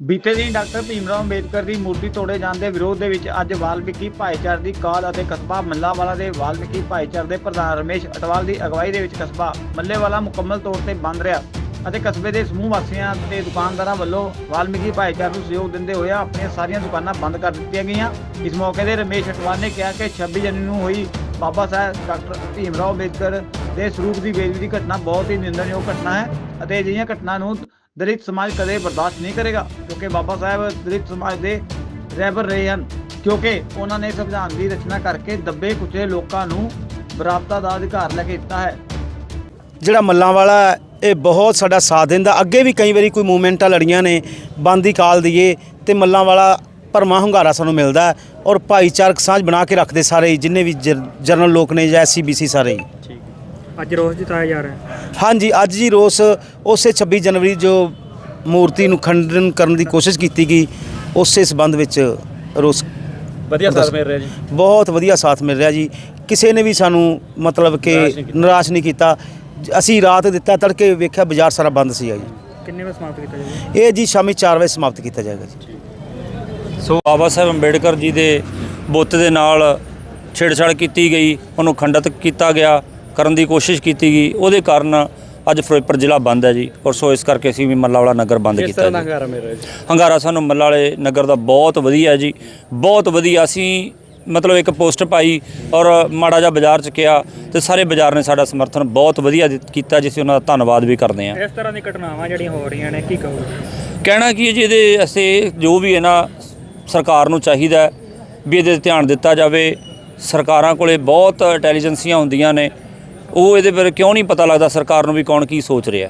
ਬੀਤੇ ਦਿਨ ਡਾਕਟਰ ਭੀਮਰਾਓ ਅੰਬੇਦਕਰ ਦੀ ਮੂਰਤੀ ਤੋੜੇ ਜਾਣ ਦੇ ਵਿਰੋਧ ਦੇ ਵਿੱਚ ਅੱਜ ਵਾਲਮੀਕੀ ਭਾਈਚਾਰੇ ਦੀ ਕਾਲ ਅਤੇ ਕਸਬਾ ਮੱਲਾਵਾਲਾ ਦੇ ਵਾਲਮੀਕੀ ਭਾਈਚਾਰੇ ਦੇ ਪ੍ਰਧਾਨ ਰਮੇਸ਼ ਅਟਵਾਲ ਦੀ ਅਗਵਾਈ ਦੇ ਵਿੱਚ ਕਸਬਾ ਮੱਲੇਵਾਲਾ ਮੁਕੰਮਲ ਤੌਰ ਤੇ ਬੰਦ ਰਿਹਾ ਅਤੇ ਕਸਬੇ ਦੇ ਸਮੂਹ ਵਾਸੀਆਂ ਤੇ ਦੁਕਾਨਦਾਰਾਂ ਵੱਲੋਂ ਵਾਲਮੀਕੀ ਭਾਈਚਾਰੇ ਨੂੰ ਸਹਿਯੋਗ ਦਿੰਦੇ ਹੋਏ ਆਪਣੀਆਂ ਸਾਰੀਆਂ ਦੁਕਾਨਾਂ ਬੰਦ ਕਰ ਦਿੱਤੀਆਂ ਗਈਆਂ। ਇਸ ਮੌਕੇ ਤੇ ਰਮੇਸ਼ ਅਟਵਾਲ ਨੇ ਕਿਹਾ ਕਿ 26 ਜਨਵਰੀ ਨੂੰ ਹੋਈ ਬਾਬਾ ਸਾਹਿਬ ਡਾਕਟਰ ਭੀਮਰਾਓ ਅੰਬੇਦਕਰ ਦੇ ਸਰੂਪ ਦੀ ਬੇਇੱਜ਼ਤੀ ਦੀ ਘਟਨਾ ਬਹੁਤ ਹੀ ਨਿੰਦਣਯੋਗ ਘਟਨਾ ਹੈ ਅਤੇ ਅਜਿਹੀਆਂ ਘਟਨਾ ਨੂੰ ਦਲਿਤ ਸਮਾਜ ਕਦੇ ਬਰਦਾਸ਼ਤ ਨਹੀਂ ਕਰੇਗਾ ਕਿਉਂਕਿ ਬਾਬਾ ਸਾਹਿਬ ਦਲਿਤ ਸਮਾਜ ਦੇ ਰਹਿਬਰ ਰਹੇ ਹਨ ਕਿਉਂਕਿ ਉਹਨਾਂ ਨੇ ਸੰਵਿਧਾਨ ਦੀ ਰਚਨਾ ਕਰਕੇ ਦੱਬੇ ਕੁਚਲੇ ਲੋਕਾਂ ਨੂੰ ਬਰਾਬਰਤਾ ਦਾ ਅਧਿਕਾਰ ਲੈ ਕੇ ਦਿੱਤਾ ਹੈ। ਜਿਹੜਾ ਮੱਲਾਂ ਵਾਲਾ ਇਹ ਬਹੁਤ ਸਾਡਾ ਸਾਥ ਦਿੰਦਾ। ਅੱਗੇ ਵੀ ਕਈ ਵਾਰੀ ਕੋਈ ਮੂਵਮੈਂਟਾਂ ਲੜੀਆਂ ਨੇ ਬੰਦ ਕਾਲ ਦਈਏ ਤੇ ਮੱਲਾਂ ਵਾਲਾ ਭਰਮਾ ਹੁੰਗਾਰਾ ਸਾਨੂੰ ਮਿਲਦਾ ਹੈ ਔਰ ਭਾਈਚਾਰਕ ਸਾਂਝ ਬਣਾ ਕੇ ਰੱਖਦੇ ਸਾਰੇ ਹੀ, ਜਿੰਨੇ ਵੀ ਜਰ- ਜਰਨਲ ਲੋਕ ਨੇ ਜਾਂ ਐਸਸੀਬੀਸੀ ਸਾਰੇ ਹੀ। ਅੱਜ ਰੋਸ ਜਤਾਇਆ ਜਾ ਰਿਹਾ ਹੈ। ਹਾਂਜੀ ਅੱਜ ਜੀ ਰੋਸ ਉਸੇ 26 ਜਨਵਰੀ ਜੋ ਮੂਰਤੀ ਨੂੰ ਖੰਡਨ ਕਰਨ ਦੀ ਕੋਸ਼ਿਸ਼ ਕੀਤੀ ਗਈ ਉਸੇ ਸਬੰਧ ਵਿੱਚ ਰੋਸ ਵਧੀਆ ਸਾਥ ਮਿਲ ਰਿਹਾ ਜੀ। ਬਹੁਤ ਵਧੀਆ ਸਾਥ ਮਿਲ ਰਿਹਾ ਜੀ। ਕਿਸੇ ਨੇ ਵੀ ਸਾਨੂੰ ਮਤਲਬ ਕਿ ਨਿਰਾਸ਼ ਨਹੀਂ ਕੀਤਾ। ਅਸੀਂ ਰਾਤ ਦਿੱਤਾ ਤੜਕੇ ਵੇਖਿਆ ਬਾਜ਼ਾਰ ਸਾਰਾ ਬੰਦ ਸੀ ਜੀ। ਕਿੰਨੇ ਵਜੇ ਸਮਾਪਤ ਕੀਤਾ ਜਾਊਗਾ? ਇਹ ਜੀ ਸ਼ਾਮੀ 4 ਵਜੇ ਸਮਾਪਤ ਕੀਤਾ ਜਾਏਗਾ ਜੀ। ਸੋ ਬਾਬਾ ਸਾਹਿਬ ਅੰਬੇਡਕਰ ਜੀ ਦੇ ਬੁੱਤ ਦੇ ਨਾਲ ਛੇੜਛਾੜ ਕੀਤੀ ਗਈ ਉਹਨੂੰ ਖੰਡਿਤ ਕੀਤਾ ਗਿਆ। ਕਰਨ ਦੀ ਕੋਸ਼ਿਸ਼ ਕੀਤੀ ਗਈ। ਉਹਦੇ ਕਾਰਨ ਅੱਜ ਫਿਰੋਜ਼ਪੁਰ ਜ਼ਿਲ੍ਹਾ ਬੰਦ ਹੈ ਜੀ। ਔਰ ਸੋ ਇਸ ਕਰਕੇ ਅਸੀਂ ਵੀ ਮੱਲਾ ਵਾਲਾ ਨਗਰ ਬੰਦ ਕਿਸ ਕੀਤਾ ਤਰ੍ਹਾਂ ਦਾ ਜੀ। ਹੰਗਾਰਾ ਮਿਲ ਰਿਹਾ ਜੀ? ਹੰਗਾਰਾ ਸਾਨੂੰ ਮੱਲਾ ਵਾਲੇ ਨਗਰ ਦਾ ਬਹੁਤ ਵਧੀਆ ਹੈ ਜੀ। ਬਹੁਤ ਵਧੀਆ ਅਸੀਂ ਮਤਲਬ ਇੱਕ ਪੋਸਟ ਪਾਈ ਔਰ ਮਾੜਾ ਜਿਹਾ ਬਾਜ਼ਾਰ ਚ ਕਿਹਾ ਤੇ ਸਾਰੇ ਬਾਜ਼ਾਰ ਨੇ ਸਾਡਾ ਸਮਰਥਨ ਬਹੁਤ ਵਧੀਆ ਦਿੱਤ- ਕੀਤਾ ਜਿਸ ਉਹਨਾਂ ਦਾ ਧੰਨਵਾਦ ਵੀ ਕਰਦੇ ਹਾਂ। ਇਸ ਤਰ੍ਹਾਂ ਦੀ ਘਟਨਾਵਾਂ ਜਿਹੜੀਆਂ ਹੋ ਰਹੀਆਂ ਨੇ ਕੀ ਕਹੋਗੇ? ਕਹਿਣਾ ਕੀ ਹੈ ਜੀ ਇਹਦੇ ਅਸੀਂ ਜੋ ਵੀ ਹੈ ਨਾ ਸਰਕਾਰ ਨੂੰ ਚਾਹੀਦਾ ਹੈ ਵੀ ਇਹਦੇ 'ਤੇ ਧਿਆਨ ਦਿੱਤਾ ਜਾਵੇ। ਸਰਕਾਰਾਂ ਕੋਲੇ ਬਹੁਤ ਇੰਟੈਲੀਜੈਂਸੀਆਂ ਹੁੰਦੀਆਂ ਨੇ। ਉਹ ਇਹਦੇ ਬਾਰੇ ਕਿਉਂ ਨਹੀਂ ਪਤਾ ਲੱਗਦਾ? ਸਰਕਾਰ ਨੂੰ ਵੀ ਕੌਣ ਕੀ ਸੋਚ ਰਿਹਾ?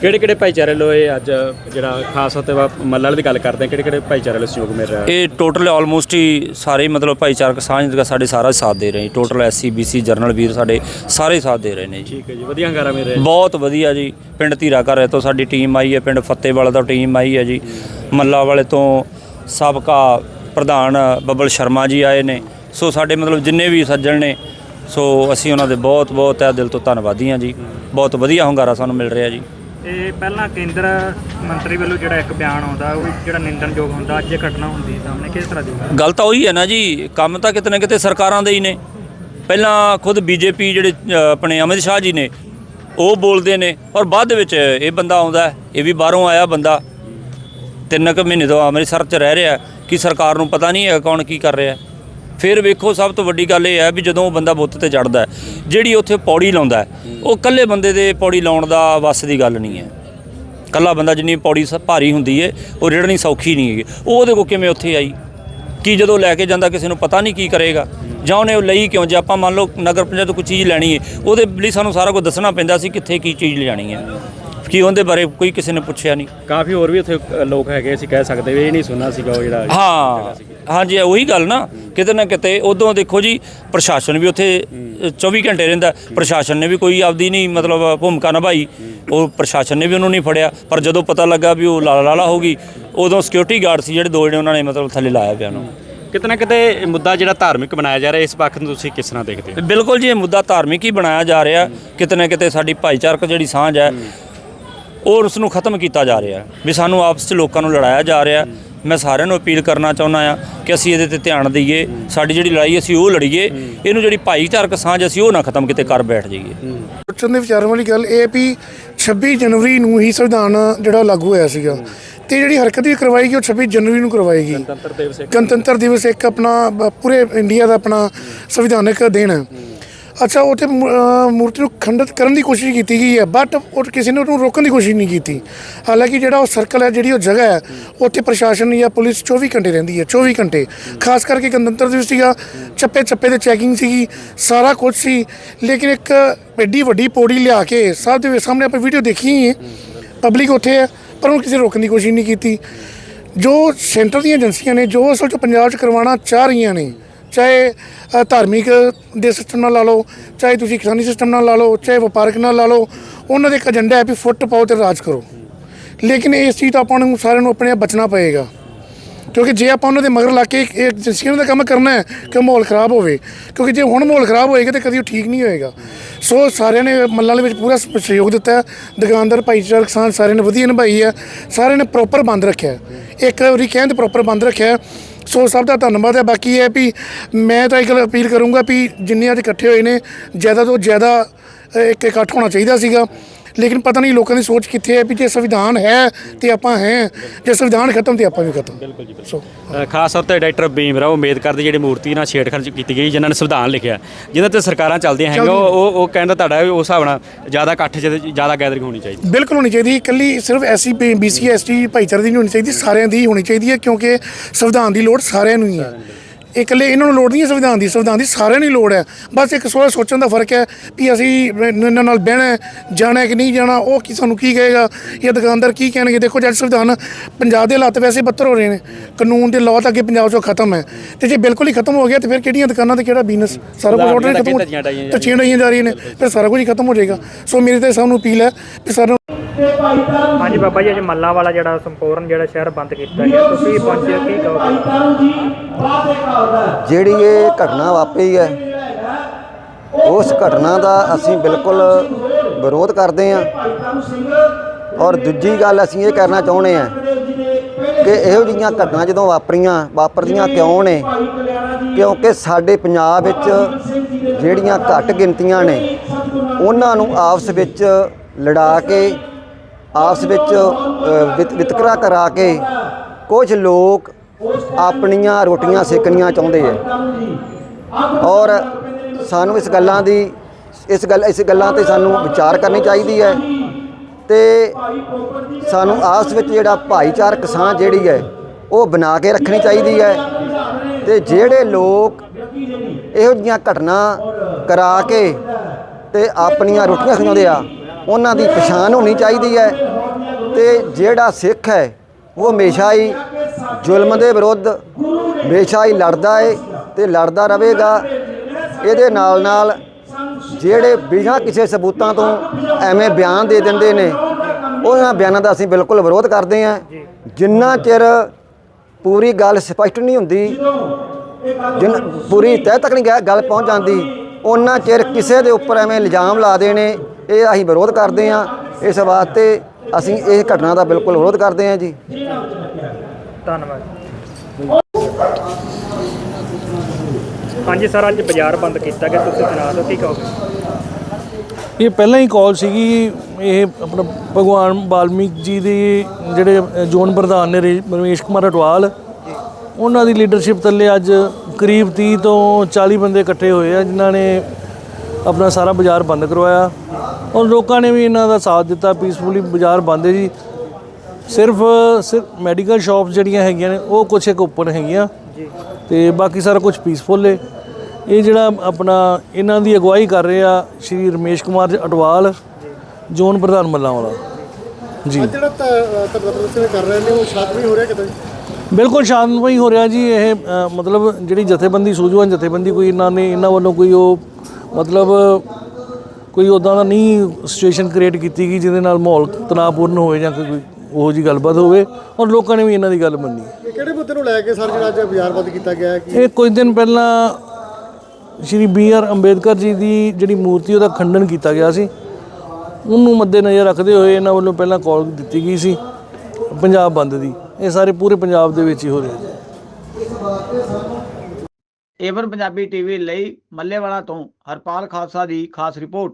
ਕਿਹੜੇ ਕਿਹੜੇ ਭਾਈਚਾਰੇ ਲੋਏ ਅੱਜ ਜਿਹੜਾ ਖਾਸ ਉੱਤੇ ਮੱਲਾ ਵਾਲੇ ਦੀ ਗੱਲ ਕਰਦੇ ਆ ਕਿਹੜੇ ਕਿਹੜੇ ਭਾਈਚਾਰੇ ਲਈ ਸਹਿਯੋਗ ਮਿਲ ਰਿਹਾ? ਹੈ ਇਹ ਟੋਟਲ ਆਲਮੋਸਟ ਹੀ ਸਾਰੇ ਮਤਲਬ ਭਾਈਚਾਰਕ ਸਾਂਝ ਦਾ ਸਾਡੇ ਸਾਰਾ ਸਾਥ ਦੇ ਰਹੇ ਟੋਟਲ ਐਸਸੀ ਬੀਸੀ ਜਰਨਲ ਵੀਰ ਸਾਡੇ ਸਾਰੇ ਸਾਥ ਦੇ ਰਹੇ ਨੇ ਜੀ। ਠੀਕ ਹੈ ਜੀ ਵਧੀਆ ਹੰਗਾਰਾ ਮਿਲ ਰਿਹਾ ਬਹੁਤ ਵਧੀਆ ਜੀ। ਪਿੰਡ ਧੀਰਾ ਘਰ ਤੋਂ ਸਾਡੀ ਟੀਮ ਆਈ ਹੈ ਪਿੰਡ ਫੱਤੇਵਾਲਾ ਤੋਂ ਟੀਮ ਆਈ ਹੈ ਜੀ। ਮੱਲਾ ਵਾਲੇ ਤੋਂ ਸਾਬਕਾ ਪ੍ਰਧਾਨ ਬੱਬਲ ਸ਼ਰਮਾ ਜੀ ਆਏ ਨੇ। ਸੋ ਸਾਡੇ ਮਤਲਬ ਜਿੰਨੇ ਵੀ ਸੱਜਣ ਨੇ ਸੋ ਅਸੀਂ ਉਹਨਾਂ ਦੇ ਬਹੁਤ ਬਹੁਤ ਤਹਿ ਦਿਲ ਤੋਂ ਧੰਨਵਾਦੀ ਹਾਂ ਜੀ। ਬਹੁਤ ਵਧੀਆ ਹੁੰਗਾਰਾ ਸਾਨੂੰ ਮਿਲ ਰਿਹਾ ਜੀ। ਇਹ ਪਹਿਲਾਂ ਕੇਂਦਰ ਮੰਤਰੀ ਵੱਲੋਂ ਜਿਹੜਾ ਇੱਕ ਬਿਆਨ ਆਉਂਦਾ ਉਹ ਜਿਹੜਾ ਨਿੰਦਣਯੋਗ ਹੁੰਦਾ ਅੱਜ ਇਹ ਘਟਨਾ ਹੁੰਦੀ ਹੈ ਸਾਹਮਣੇ। ਕਿਸ ਤਰ੍ਹਾਂ ਦੀ? ਗੱਲ ਤਾਂ ਉਹੀ ਹੈ ਨਾ ਜੀ ਕੰਮ ਤਾਂ ਕਿਤੇ ਨਾ ਕਿਤੇ ਸਰਕਾਰਾਂ ਦੇ ਹੀ ਨੇ। ਪਹਿਲਾਂ ਖੁਦ ਬੀਜੇਪੀ ਜਿਹੜੇ ਅ, ਆਪਣੇ ਅਮਿਤ ਸ਼ਾਹ ਜੀ ਨੇ ਉਹ ਬੋਲਦੇ ਨੇ ਔਰ ਬਾਅਦ ਦੇ ਵਿੱਚ ਇਹ ਬੰਦਾ ਆਉਂਦਾ ਹੈ, ਇਹ ਵੀ ਬਾਹਰੋਂ ਆਇਆ ਬੰਦਾ। ਤਿੰਨ ਕੁ ਮਹੀਨੇ ਤੋਂ ਅੰਮ੍ਰਿਤਸਰ 'ਚ ਰਹਿ ਰਿਹਾ ਕਿ ਸਰਕਾਰ ਨੂੰ ਪਤਾ ਨਹੀਂ ਹੈ ਕੌਣ ਕੀ ਕਰ ਰਿਹਾ। ਫਿਰ ਵੇਖੋ ਸਭ ਤੋਂ ਵੱਡੀ ਗੱਲ ਇਹ ਹੈ ਵੀ ਜਦੋਂ ਉਹ ਬੰਦਾ ਬੁੱਤ ਤੇ ਚੜਦਾ ਹੈ ਜਿਹੜੀ ਉੱਥੇ ਪੌੜੀ ਲਾਉਂਦਾ ਹੈ ਉਹ ਇਕੱਲੇ ਬੰਦੇ ਦੇ ਪੌੜੀ ਲਾਉਣ ਦਾ ਵੱਸ ਦੀ ਗੱਲ ਨਹੀਂ ਹੈ। ਕੱਲਾ ਬੰਦਾ ਜਿੰਨੀ ਪੌੜੀ ਸ- ਭਾਰੀ ਹੁੰਦੀ ਏ ਉਹ ਰੇੜਨੀ ਸੌਖੀ ਨਹੀਂ ਹੈਗੀ। ਉਹ ਉਹਦੇ ਕੋ ਕਿਵੇਂ ਉੱਥੇ ਆਈ। ਕੀ ਜਦੋਂ ਲੈ ਕੇ ਜਾਂਦਾ ਕਿਸੇ ਨੂੰ ਪਤਾ ਨਹੀਂ ਕੀ ਕਰੇਗਾ। ਜਾਂ ਉਹਨੇ ਉਹ ਲਈ ਕਿਉਂ? ਜੇ ਆਪਾਂ ਮੰਨ ਲਓ ਨਗਰ ਪੰਚਾਇਤ ਤੋਂ ਕੋਈ ਚੀਜ਼ ਲੈਣੀ ਏ ਉਹਦੇ ਲਈ ਸਾਨੂੰ ਸਾਰਾ ਕੁਝ ਦੱਸਣਾ ਪੈਂਦਾ ਸੀ ਕਿੱਥੇ ਕੀ ਚੀਜ਼ ਲਿਜਾਣੀ ਹੈ। ਕੀ ਉਹਦੇ ਬਾਰੇ ਕੋਈ ਕਿਸੇ ਨੇ ਪੁੱਛਿਆ ਨਹੀਂ। ਕਾਫੀ ਹੋਰ ਵੀ ਉੱਥੇ ਅ, ਲੋਕ ਹੈਗੇ ਅਸੀਂ ਕਹਿ ਸਕਦੇ ਵੀ ਇਹ ਨਹੀਂ ਸੁਣਨਾ ਸੀਗਾ ਉਹ ਜਿਹੜਾ ਹਾਂ। ਹਾਂਜੀ ਉਹੀ ਗੱਲ ਨਾ ਕਿਤੇ ਨਾ ਕਿਤੇ ਉਦੋਂ ਦੇਖੋ ਜੀ ਪ੍ਰਸ਼ਾਸਨ ਵੀ ਉੱਥੇ ਅ, 24 ਘੰਟੇ ਰਹਿੰਦਾ। ਪ੍ਰਸ਼ਾਸਨ ਨੇ ਵੀ ਕੋਈ ਆਪਦੀ ਨਹੀਂ ਮਤਲਬ ਭੂਮਿਕਾ ਨਿਭਾਈ। ਉਹ ਪ੍ਰਸ਼ਾਸਨ ਨੇ ਵੀ ਉਹਨੂੰ ਨਹੀਂ ਫੜਿਆ। ਪਰ ਜਦੋਂ ਪਤਾ ਲੱਗਾ ਵੀ ਉਹ ਲਾਲਾ ਲਾਲਾ ਹੋ ਗਈ ਉਦੋਂ ਸਿਕਿਉਰਿਟੀ ਗਾਰਡ ਸੀ ਜਿਹੜੇ ਦੋ ਜਿਹੜੇ ਉਹਨਾਂ ਨੇ ਮਤਲਬ ਥੱਲੇ ਲਾਇਆ ਪਿਆ ਉਹਨੂੰ। ਕਿਤੇ ਨਾ ਕਿਤੇ ਮੁੱਦਾ ਜਿਹੜਾ ਧਾਰਮਿਕ ਬਣਾਇਆ ਜਾ ਰਿਹਾ ਇਸ ਪੱਖ ਨੂੰ ਤੁਸੀਂ ਕਿਸ ਤਰ੍ਹਾਂ ਦੇਖਦੇ ਹੋ? ਬਿਲਕੁਲ ਜੀ ਇਹ ਮੁੱਦਾ ਧਾਰਮਿਕ ਹੀ ਬਣਾਇਆ ਜਾ ਰਿਹਾ। ਕਿਤੇ ਨਾ ਕਿਤੇ ਸਾਡੀ ਭਾਈਚਾਰਕ ਜਿਹੜੀ ਸਾਂਝ ਹੈ ਉਹ ਉਸ ਨੂੰ ਖਤਮ ਕੀਤਾ ਜਾ ਰਿਹਾ। ਵੀ ਸਾਨੂੰ ਆਪਸ 'ਚ ਲੋਕਾਂ ਨੂੰ ਲੜਾਇਆ ਜਾ ਰਿਹਾ। ਮੈਂ ਸਾਰਿਆਂ ਨੂੰ ਅਪੀਲ ਕਰਨਾ ਚਾਹੁੰਦਾ ਆ ਕਿ ਅਸੀਂ ਇਹਦੇ ਤੇ ਧਿਆਨ ਦਈਏ ਸਾਡੀ ਜਿਹੜੀ ਲੜਾਈ ਅਸੀਂ ਉਹ ਲੜੀਏ ਇਹਨੂੰ ਜਿਹੜੀ ਭਾਈਚਾਰਕ ਸਾਂਝ ਅਸੀਂ ਉਹ ਨਾ ਖਤਮ ਕਿਤੇ ਕਰ ਬੈਠ ਜਾਈਏ। ਸੋਚਣ ਦੇ ਵਿਚਾਰਨ ਵਾਲੀ ਗੱਲ ਇਹ ਵੀ 26 ਜਨਵਰੀ ਨੂੰ ਹੀ ਸੰਵਿਧਾਨ ਜਿਹੜਾ ਲਾਗੂ ਹੋਇਆ ਸੀਗਾ ਤੇ ਜਿਹੜੀ ਹਰਕਤ ਵੀ ਕਰਵਾਈ ਗਈ ਉਹ 26 ਜਨਵਰੀ ਨੂੰ ਕਰਵਾਈ ਗਈ। ਗਣਤੰਤਰ ਦਿਵਸ ਇੱਕ। ਗਣਤੰਤਰ ਦਿਵਸ ਇੱਕ ਆਪਣਾ ਪੂਰੇ ਇੰਡੀਆ ਦਾ ਆਪਣਾ ਸੰਵਿਧਾਨਕ ਦਿਨ ਹੈ। ਅੱਛਾ, ਉੱਥੇ ਮੂ- ਮੂਰਤੀ ਨੂੰ ਖੰਡਿਤ ਕਰਨ ਦੀ ਕੋਸ਼ਿਸ਼ ਕੀਤੀ ਗਈ ਹੈ ਬਟ ਉਹ ਕਿਸੇ ਨੇ ਉਹਨੂੰ ਰੋਕਣ ਦੀ ਕੋਸ਼ਿਸ਼ ਨਹੀਂ ਕੀਤੀ। ਹਾਲਾਂਕਿ ਜਿਹੜਾ ਉਹ ਸਰਕਲ ਹੈ, ਜਿਹੜੀ ਉਹ ਜਗ੍ਹਾ ਹੈ, ਉੱਥੇ ਪ੍ਰਸ਼ਾਸਨ ਜਾਂ ਪੁਲਿਸ 24 ਘੰਟੇ ਰਹਿੰਦੀ ਹੈ 24 ਘੰਟੇ। ਖਾਸ ਕਰਕੇ ਗਣਤੰਤਰ ਦਿਵਸ ਸੀਗਾ ਚੱਪੇ ਚੱਪੇ ਤੇ ਚੈਕਿੰਗ ਸੀਗੀ, ਸਾਰਾ ਕੁਝ ਸੀ। ਲੇਕਿਨ ਇੱਕ ਐਡੀ ਵੱਡੀ ਪੌੜੀ ਲਿਆ ਕੇ, ਸਭ ਦੇ ਸਾਹਮਣੇ ਆਪਾਂ ਵੀਡੀਓ ਦੇਖੀ ਹੀ ਹੈ ਪਬਲਿਕ ਉੱਥੇ ਹੈ, ਪਰ ਉਹ ਕਿਸੇ ਨੇ ਰੋਕਣ ਦੀ ਕੋਸ਼ਿਸ਼ ਨਹੀਂ ਕੀਤੀ। ਜੋ ਸੈਂਟਰ ਦੀਆਂ ਏਜੰਸੀਆਂ ਨੇ, ਜੋ ਅਸਲ 'ਚ ਪੰਜਾਬ 'ਚ ਕਰਵਾਉਣਾ ਚਾਹ ਰਹੀਆਂ ਨੇ ਚਾਹੇ ਅ, ਧਾਰਮਿਕ ਦੇ ਸਿਸਟਮ ਨਾਲ ਲਾ ਲਓ ਚਾਹੇ ਤੁਸੀਂ ਕਿਸਾਨੀ ਸਿਸਟਮ ਨਾਲ ਲਾ ਲਓ ਚਾਹੇ ਵਪਾਰਕ ਨਾਲ ਲਾ ਲਓ ਉਹਨਾਂ ਦਾ ਇੱਕ ਏਜੰਡਾ ਹੈ ਵੀ ਫੁੱਟ ਪਾਓ ਤੇ ਰਾਜ ਕਰੋ। ਲੇਕਿਨ ਇਸ ਚੀਜ਼ ਤੋਂ ਆਪਾਂ ਨੂੰ ਸਾਰਿਆਂ ਨੂੰ ਆਪਣੇ ਆਪ ਬਚਣਾ ਪਏਗਾ। ਕਿਉਂਕਿ ਜੇ ਆਪਾਂ ਉਹਨਾਂ ਦੇ ਮਗਰ ਲਾ ਕੇ ਇੱਕ ਏਜੰਸੀਆਂ ਦਾ ਕੰਮ ਕਰਨਾ ਹੈ, ਕਿ ਮਾਹੌਲ ਖਰਾਬ ਹੋਵੇ, ਕਿਉਂਕਿ ਜੇ ਹੁਣ ਮਾਹੌਲ ਖਰਾਬ ਹੋਏਗਾ ਤੇ ਕਦੀ ਉਹ ਠੀਕ ਨਹੀਂ ਹੋਏਗਾ। ਸੋ ਸਾਰਿਆਂ ਨੇ ਮੱਲਾਂ ਦੇ ਵਿੱਚ ਪੂਰਾ ਸਹਿਯੋਗ ਦਿੱਤਾ ਦੁਕਾਨਦਾਰ, ਭਾਈਚਾਰਕ ਕਿਸਾਨ ਸਾਰਿਆਂ ਨੇ ਵਧੀਆ ਨਿਭਾਈ ਹੈ। ਸਾਰਿਆਂ ਨੇ ਪ੍ਰੋਪਰ ਬੰਦ ਰੱਖਿਆ ਹੈ। ਇੱਕ ਵਾਰੀ ਕਹਿਣ ਤੇ ਪ੍ਰੋਪਰ ਬੰਦ ਰੱਖਿਆ ਸੋ ਸਭ ਦਾ ਧੰਨਵਾਦ ਹੈ। ਬਾਕੀ ਇਹ ਵੀ ਮੈਂ ਤਾਂ ਇੱਕ ਗੱਲ ਅਪੀਲ ਕਰੂੰਗਾ ਵੀ ਜਿੰਨੇ ਅੱਜ ਇਕੱਠੇ ਹੋਏ ਨੇ, ਜ਼ਿਆਦਾ ਤੋਂ ਜ਼ਿਆਦਾ ਇੱਕ ਇਕੱਠ ਹੋਣਾ ਚਾਹੀਦਾ ਸੀਗਾ। ਲੇਕਿਨ ਪਤਾ ਨਹੀਂ ਲੋਕਾਂ ਦੀ ਸੋਚ ਕਿੱਥੇ ਹੈ ਵੀ ਜੇ ਸੰਵਿਧਾਨ ਹੈ ਤੇ ਆਪਾਂ ਹੈ ਜੇ ਸੰਵਿਧਾਨ ਖਤਮ ਤੇ ਆਪਾਂ ਵੀ ਖਤਮ। ਬਿਲਕੁਲ ਜੀ ਸੋ ਅ, ਖਾਸ ਤੌਰ ਤੇ ਡਾਕਟਰ ਭੀਮ ਰਾਓ ਅੰਬੇਦਕਰ ਦੀ ਜਿਹੜੀ ਮੂਰਤੀ ਨਾਲ ਛੇੜਖਾਨੀ ਕੀਤੀ ਗਈ ਜਿਨ੍ਹਾਂ ਨੇ ਸੰਵਿਧਾਨ ਲਿਖਿਆ ਜਿਹਨਾਂ ਤੇ ਸਰਕਾਰਾਂ ਚੱਲਦੀਆਂ ਹੈਗੀਆਂ ਉਹ ਉਹ- ਕਹਿੰਦਾ ਤੁਹਾਡਾ ਉਸ ਹਿਸਾਬ ਨਾਲ ਜ਼ਿਆਦਾ ਇਕੱਠ ਜ਼ਿਆਦਾ ਗੈਦਰਿੰਗ ਹੋਣੀ ਚਾਹੀਦੀ। ਬਿਲਕੁਲ ਹੋਣੀ ਚਾਹੀਦੀ। ਇਕੱਲੀ ਸਿਰਫ ਐਸਸੀ ਬੀਸੀ ਐਸਟੀ ਭਾਈਚਾਰੇ ਦੀ ਨਹੀਂ ਹੋਣੀ ਚਾਹੀਦੀ ਸਾਰਿਆਂ ਦੀ ਹੋਣੀ ਚਾਹੀਦੀ ਹੈ ਕਿਉਂਕਿ ਸੰਵਿਧਾਨ ਦੀ ਲੋੜ ਸਾਰਿਆਂ ਨੂੰ ਹੀ ਹੈ। ਇਕੱਲੇ ਇਹਨਾਂ ਨੂੰ ਲੋੜ ਨਹੀਂ ਹੈ ਸੰਵਿਧਾਨ ਦੀ ਸੰਵਿਧਾਨ ਦੀ ਸਾਰਿਆਂ ਨੂੰ ਲੋੜ ਹੈ। ਬਸ ਇੱਕ ਸੋਚ ਸੋਚਣ ਦਾ ਫ਼ਰਕ ਹੈ ਵੀ ਅਸੀਂ ਇਹਨਾਂ ਨਾਲ ਬਹਿਣਾ ਜਾਣਾ ਕਿ ਨਹੀਂ ਜਾਣਾ ਉਹ ਕੀ ਸਾਨੂੰ ਕੀ ਕਹੇਗਾ ਜਾਂ ਦੁਕਾਨਦਾਰ ਕੀ ਕਹਿਣਗੇ? ਦੇਖੋ ਜਦ ਸੰਵਿਧਾਨ ਪੰਜਾਬ ਦੇ ਹਾਲਾਤ ਵੈਸੇ ਬੱਤਰ ਹੋ ਰਹੇ ਨੇ ਕਾਨੂੰਨ ਦੇ ਲਾਅ ਤਾਂ ਅੱਗੇ ਪੰਜਾਬ 'ਚੋਂ ਖਤਮ ਹੈ। ਤੇ ਜੇ ਬਿਲਕੁਲ ਹੀ ਖਤਮ ਹੋ ਗਿਆ ਤੇ ਫਿਰ ਕਿਹੜੀਆਂ ਦੁਕਾਨਾਂ ਤੇ ਕਿਹੜਾ ਬਿਜ਼ਨਸ? ਸਾਰਾ ਕੁਝ ਆਰਡਰ ਖਤਮ ਹੋ ਤੇ ਜਾ ਰਹੀਆਂ ਨੇ ਫਿਰ ਸਾਰਾ ਕੁਝ ਹੀ ਖਤਮ ਹੋ ਜਾਏਗਾ। ਸੋ ਮੇਰੀ ਤਾਂ ਸਭ ਨੂੰ ਅਪੀਲ ਹੈ ਕਿ ਸਾਰਿਆਂ ਹਾਂਜੀ ਬਾਬਾ ਜੀ ਅੱਜ ਮੱਲਾ ਵਾਲਾ ਜਿਹੜਾ ਸੰਪੂਰਨ ਜਿਹੜਾ ਸ਼ਹਿਰ ਬੰਦ ਕੀਤਾ ਗਿਆ। ਤੁਸੀਂ ਪਹੁੰਚੇ ਕੀ ਕਹੋਗੇ? ਜਿਹੜੀ ਇਹ ਘਟਨਾ ਵਾਪਰੀ ਹੈ ਉਸ ਘਟਨਾ ਦਾ ਅਸੀਂ ਬਿਲਕੁਲ ਵਿਰੋਧ ਕਰਦੇ ਹਾਂ। ਔਰ ਦੂਜੀ ਗੱਲ ਅਸੀਂ ਇਹ ਕਰਨਾ ਚਾਹੁੰਦੇ ਹਾਂ ਕਿ ਇਹੋ ਜਿਹੀਆਂ ਘਟਨਾ ਜਦੋਂ ਵਾਪਰੀਆਂ ਵਾਪਰਦੀਆਂ ਕਿਉਂ ਨੇ? ਕਿਉਂਕਿ ਸਾਡੇ ਪੰਜਾਬ ਵਿੱਚ ਜਿਹੜੀਆਂ ਘੱਟ ਗਿਣਤੀਆਂ ਨੇ ਉਹਨਾਂ ਨੂੰ ਆਪਸ ਵਿੱਚ ਲੜਾ ਕੇ ਆਪਸ ਵਿੱਚ ਵਿਤ- ਵਿਤਕਰਾ ਕਰਾ ਕੇ ਕੁਝ ਲੋਕ ਆਪਣੀਆਂ ਰੋਟੀਆਂ ਸੇਕਣੀਆਂ ਚਾਹੁੰਦੇ ਹੈ ਔਰ ਸਾਨੂੰ ਇਸ ਗੱਲਾਂ ਦੀ, ਇਸ ਗੱਲ, ਇਸ ਗੱਲਾਂ ਤੇ ਸਾਨੂੰ ਵਿਚਾਰ ਕਰਨੀ ਚਾਹੀਦੀ ਹੈ ਤੇ ਸਾਨੂੰ ਆਪਸ ਵਿੱਚ ਜਿਹੜਾ ਭਾਈਚਾਰਕ ਸਾਂਝ ਜਿਹੜੀ ਹੈ, ਉਹ ਬਣਾ ਕੇ ਰੱਖਣੀ ਚਾਹੀਦੀ ਹੈ ਤੇ ਜਿਹੜੇ ਲੋਕ ਇਹੋ ਜਿਹੀਆਂ ਘਟਨਾ ਕਰਾ ਕੇ ਤੇ ਆਪਣੀਆਂ ਰੋਟੀਆਂ ਖਿਆਉਂਦੇ ਆ ਉਹਨਾਂ ਦੀ ਪਛਾਣ ਹੋਣੀ ਚਾਹੀਦੀ ਹੈ ਤੇ ਜਿਹੜਾ ਸਿੱਖ ਹੈ, ਉਹ ਹਮੇਸ਼ਾ ਹੀ ਜ਼ੁਲਮ ਦੇ ਵਿਰੁੱਧ ਹਮੇਸ਼ਾ ਹੀ ਲੜਦਾ ਹੈ ਤੇ ਲੜਦਾ ਰਹੇਗਾ। ਇਹਦੇ ਨਾਲ ਨਾਲ ਜਿਹੜੇ ਬਿਨਾਂ ਕਿਸੇ ਸਬੂਤਾਂ ਤੋਂ ਐਵੇਂ ਬਿਆਨ ਦੇ ਦਿੰਦੇ ਨੇ, ਉਹਨਾਂ ਬਿਆਨਾਂ ਦਾ ਅਸੀਂ ਬਿਲਕੁਲ ਵਿਰੋਧ ਕਰਦੇ ਹਾਂ। ਜਿੰਨਾ ਚਿਰ ਪੂਰੀ ਗੱਲ ਸਪਸ਼ਟ ਨਹੀਂ ਹੁੰਦੀ, ਜਿੰਨ ਪੂਰੀ ਤਹਿ ਤੱਕ ਨਹੀਂ ਗ- ਗੱਲ ਪਹੁੰਚ ਜਾਂਦੀ ਉਹਨਾਂ ਚਿਰ ਕਿਸੇ ਦੇ ਉੱਪਰ ਐਵੇਂ ਇਲਜ਼ਾਮ ਲਾ ਦੇਣੇ ਇਹ ਅਸੀਂ ਵਿਰੋਧ ਕਰਦੇ ਹਾਂ। ਇਸ ਵਾਸਤੇ ਅਸੀਂ ਇਹ ਘਟਨਾ ਦਾ ਬਿਲਕੁਲ ਵਿਰੋਧ ਕਰਦੇ ਹਾਂ ਜੀ। ਧੰਨਵਾਦ। ਹਾਂਜੀ ਸਰ ਅੱਜ ਬਾਜ਼ਾਰ ਬੰਦ ਕੀਤਾ ਗਿਆ। ਤੁਸੀਂ ਸੁਣਾ ਦਿਓ ਕੀ ਕਹੋਗੇ? ਇਹ ਪਹਿਲਾਂ ਹੀ ਕਾਲ ਸੀਗੀ। ਇਹ ਆਪਣਾ ਭਗਵਾਨ ਵਾਲਮੀਕ ਜੀ ਦੇ ਜਿਹੜੇ ਜ਼ੋਨ ਪ੍ਰਧਾਨ ਨੇ ਰਮੇਸ਼ ਕੁਮਾਰ ਅਟਵਾਲ ਉਹਨਾਂ ਦੀ ਲੀਡਰਸ਼ਿਪ ਥੱਲੇ ਅੱਜ ਕਰੀਬ 30 ਤੋਂ 40 ਬੰਦੇ ਇਕੱਠੇ ਹੋਏ ਆ ਜਿਨ੍ਹਾਂ ਨੇ ਆਪਣਾ ਸਾਰਾ ਬਾਜ਼ਾਰ ਬੰਦ ਕਰਵਾਇਆ। ਔਰ ਲੋਕਾਂ ਨੇ ਵੀ ਇਹਨਾਂ ਦਾ ਸਾਥ ਦਿੱਤਾ ਪੀਸਫੁਲੀ ਬਾਜ਼ਾਰ ਬੰਦ ਹੈ ਜੀ। ਸਿਰਫ ਸਿਰਫ ਮੈਡੀਕਲ ਸ਼ਾਪਸ ਜਿਹੜੀਆਂ ਹੈਗੀਆਂ ਨੇ ਉਹ ਕੁਛ ਇੱਕ ਓਪਨ ਹੈਗੀਆਂ। ਤੇ ਬਾਕੀ ਸਾਰਾ ਕੁਝ ਪੀਸਫੁਲ ਹੈ। ਇਹ ਜਿਹੜਾ ਆਪਣਾ ਇਹਨਾਂ ਦੀ ਅਗਵਾਈ ਕਰ ਰਹੇ ਆ ਸ਼੍ਰੀ ਰਮੇਸ਼ ਕੁਮਾਰ ਅਟਵਾਲ ਜ਼ੋਨ ਪ੍ਰਧਾਨ ਮੱਲਾਂ ਵਾਲਾ। ਜੀ। ਜਿਹੜਾ ਤਬਦਲਾ ਕਰ ਰਹੇ ਨੇ ਉਹ ਸ਼ਾਂਤਮਈ ਹੋ ਰਿਹਾ ਕਿਤੇ? ਬਿਲਕੁਲ ਸ਼ਾਂਤਮਈ ਹੋ ਰਿਹਾ ਜੀ ਇਹ ਮਤਲਬ ਜਿਹੜੀ ਜਥੇਬੰਦੀ ਸੂਝਵਾਨ ਜਥੇਬੰਦੀ ਕੋਈ ਇਹਨਾਂ ਨੇ ਇਹਨਾਂ ਵੱਲੋਂ ਕੋਈ ਉਹ ਮਤਲਬ ਕੋਈ ਉਦਾਂ ਦਾ ਨਹੀਂ ਸਿਚੁਏਸ਼ਨ ਕ੍ਰੀਏਟ ਕੀਤੀ ਗਈ ਜਿਹਦੇ ਨਾਲ ਮਾਹੌਲ ਤਣਾਅਪੂਰਨ ਹੋਵੇ ਜਾਂ ਕੋਈ ਉਹੋ ਜੀ ਗੱਲਬਾਤ ਹੋਵੇ ਔਰ ਲੋਕਾਂ ਨੇ ਵੀ ਇਹਨਾਂ ਦੀ ਗੱਲ ਮੰਨੀ। ਇਹ ਕਿਹੜੇ ਮੁੱਦੇ ਨੂੰ ਲੈ ਕੇ ਸਰ ਜਿਹੜਾ ਅੱਜ ਬਾਜ਼ਾਰ ਬੰਦ ਕੀਤਾ ਗਿਆ ਹੈ ਕਿ ਇਹ ਕੁਝ ਦਿਨ ਪਹਿਲਾਂ ਸ਼੍ਰੀ ਬੀ ਆਰ ਅੰਬੇਦਕਰ ਜੀ ਦੀ ਜਿਹੜੀ ਮੂਰਤੀ ਉਹਦਾ ਖੰਡਨ ਕੀਤਾ ਗਿਆ ਸੀ। ਉਹਨੂੰ ਮੱਦੇ ਨਜ਼ਰ ਰੱਖਦੇ ਹੋਏ ਇਹਨਾਂ ਵੱਲੋਂ ਪਹਿਲਾਂ ਕਾਲ ਦਿੱਤੀ ਗਈ ਸੀ ਪੰਜਾਬ ਬੰਦ ਦੀ। ਇਹ ਸਾਰੇ ਪੂਰੇ ਪੰਜਾਬ ਦੇ ਵਿੱਚ ਹੀ ਹੋ ਰਿਹਾ ਜੀ ਏਵਨ ਪੰਜਾਬੀ ਟੀਵੀ ਲਈ ਮੱਲੇਵਾਲਾ ਤੋਂ ਹਰਪਾਲ ਖਾਲਸਾ ਦੀ ਖਾਸ ਰਿਪੋਰਟ।